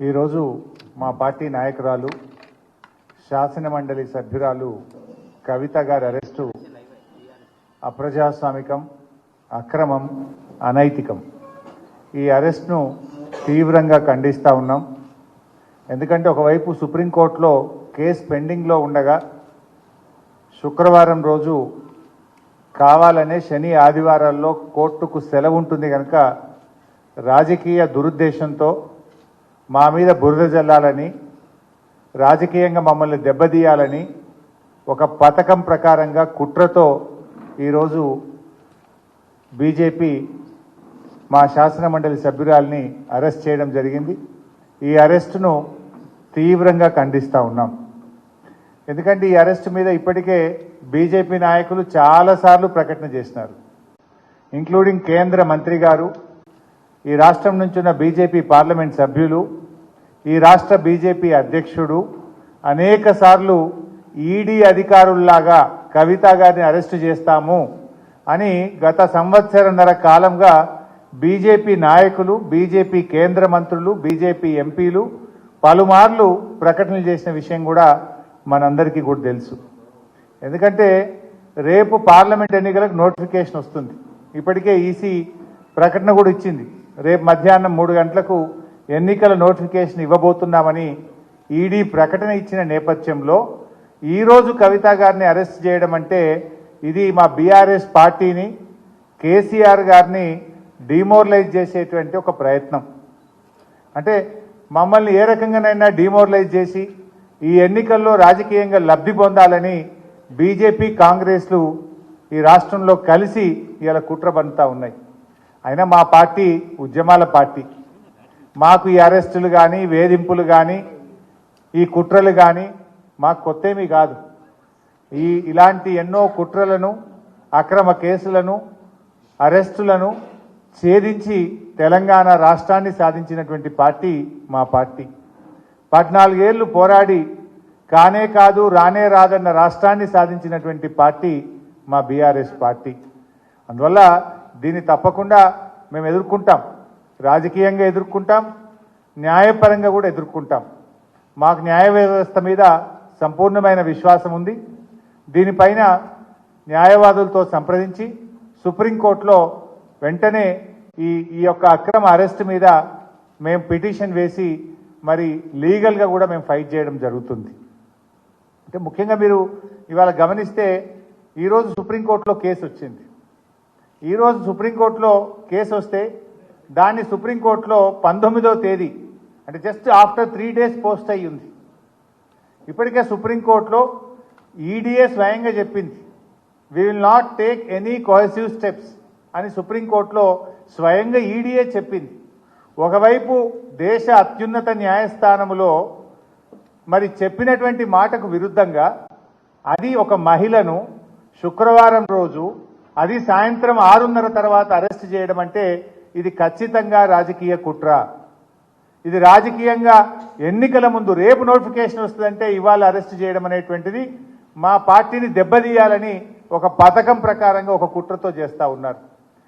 ఈరోజు మా పార్టీ నాయకురాలు శాసన మండలి సభ్యురాలు కవిత గారి అరెస్టు అప్రజాస్వామికం అక్రమం అనైతికం. ఈ అరెస్ట్ను తీవ్రంగా ఖండిస్తూ ఉన్నాం. ఎందుకంటే ఒకవైపు సుప్రీంకోర్టులో కేసు పెండింగ్లో ఉండగా శుక్రవారం రోజు కావాలనే శని ఆదివారాల్లో కోర్టుకు సెలవు ఉంటుంది కనుక రాజకీయ దురుద్దేశంతో మా మీద బురద జల్లాలని రాజకీయంగా మమ్మల్ని దెబ్బతీయాలని ఒక పథకం ప్రకారంగా కుట్రతో ఈరోజు బీజేపీ మా శాసనమండలి సభ్యురాల్ని అరెస్ట్ చేయడం జరిగింది. ఈ అరెస్టును తీవ్రంగా ఖండిస్తూ ఉన్నాం. ఎందుకంటే ఈ అరెస్ట్ మీద ఇప్పటికే బీజేపీ నాయకులు చాలాసార్లు ప్రకటన చేసినారు. ఇంక్లూడింగ్ కేంద్ర మంత్రి గారు ఈ రాష్ట్రం నుంచి ఉన్న బీజేపీ పార్లమెంట్ సభ్యులు ఈ రాష్ట్ర బీజేపీ అధ్యక్షుడు అనేక సార్లు ఈడీ అధికారుల్లాగా కవిత గారిని అరెస్టు చేస్తాము అని గత సంవత్సరంన్నర కాలంగా బీజేపీ నాయకులు బీజేపీ కేంద్ర మంత్రులు బీజేపీ ఎంపీలు పలుమార్లు ప్రకటనలు చేసిన విషయం కూడా మనందరికీ కూడా తెలుసు. ఎందుకంటే రేపు పార్లమెంట్ ఎన్నికలకు నోటిఫికేషన్ వస్తుంది. ఇప్పటికే ఈసీ ప్రకటన కూడా ఇచ్చింది. రేపు మధ్యాహ్నం మూడు గంటలకు ఎన్నికల నోటిఫికేషన్ ఇవ్వబోతున్నామని ఈడీ ప్రకటన ఇచ్చిన నేపథ్యంలో ఈరోజు కవిత గారిని అరెస్ట్ చేయడం అంటే ఇది మా బీఆర్ఎస్ పార్టీని కేసీఆర్ గారిని డిమోరలైజ్ చేసేటువంటి ఒక ప్రయత్నం. అంటే మమ్మల్ని ఏ రకంగానైనా డిమోరలైజ్ చేసి ఈ ఎన్నికల్లో రాజకీయంగా లబ్ధి పొందాలని బీజేపీ కాంగ్రెస్లు ఈ రాష్ట్రంలో కలిసి ఇలా కుట్ర బంతా ఉన్నాయి. అయినా మా పార్టీ ఉద్యమాల పార్టీ. మాకు ఈ అరెస్టులు కానీ వేధింపులు కానీ ఈ కుట్రలు కానీ మాకు కొత్తేమీ కాదు. ఈ ఇలాంటి ఎన్నో కుట్రలను అక్రమ కేసులను అరెస్టులను ఛేదించి తెలంగాణ రాష్ట్రాన్ని సాధించినటువంటి పార్టీ మా పార్టీ. పద్నాలుగేళ్ళు పోరాడి కానే కాదు రానే రాదన్న రాష్ట్రాన్ని సాధించినటువంటి పార్టీ మా బీఆర్ఎస్ పార్టీ. అందువల్ల దీన్ని తప్పకుండా మేము ఎదుర్కొంటాం. రాజకీయంగా ఎదుర్కొంటాం. న్యాయపరంగా కూడా ఎదుర్కొంటాం. మాకు న్యాయ వ్యవస్థ మీద సంపూర్ణమైన విశ్వాసం ఉంది. దీనిపైన న్యాయవాదులతో సంప్రదించి సుప్రీంకోర్టులో వెంటనే ఈ ఈ యొక్క అక్రమ అరెస్ట్ మీద మేము పిటిషన్ వేసి మరి లీగల్గా కూడా మేము ఫైట్ చేయడం జరుగుతుంది. అంటే ముఖ్యంగా మీరు ఇవాళ గమనిస్తే ఈరోజు సుప్రీంకోర్టులో కేసు వచ్చింది. ఈరోజు సుప్రీంకోర్టులో కేసు వస్తే దాన్ని సుప్రీంకోర్టులో పంతొమ్మిదో తేదీ అంటే just after three days post అయ్యి ఉంది. ఇప్పటికే సుప్రీంకోర్టులో ఈడీఏ స్వయంగా చెప్పింది we will not take any coercive steps అని సుప్రీంకోర్టులో స్వయంగా ఈడీఏ చెప్పింది. ఒకవైపు దేశ అత్యున్నత న్యాయస్థానములో మరి చెప్పినటువంటి మాటకు విరుద్ధంగా అది ఒక మహిళను శుక్రవారం రోజు అది సాయంత్రం ఆరున్నర తర్వాత అరెస్ట్ చేయడం అంటే ఇది ఖచ్చితంగా రాజకీయ కుట్ర. ఇది రాజకీయంగా ఎన్నికల ముందు రేపు నోటిఫికేషన్ వస్తుందంటే ఇవాళ అరెస్ట్ చేయడం అనేటువంటిది మా పార్టీని దెబ్బతీయాలని ఒక పథకం ప్రకారంగా ఒక కుట్రతో చేస్తా ఉన్నారు.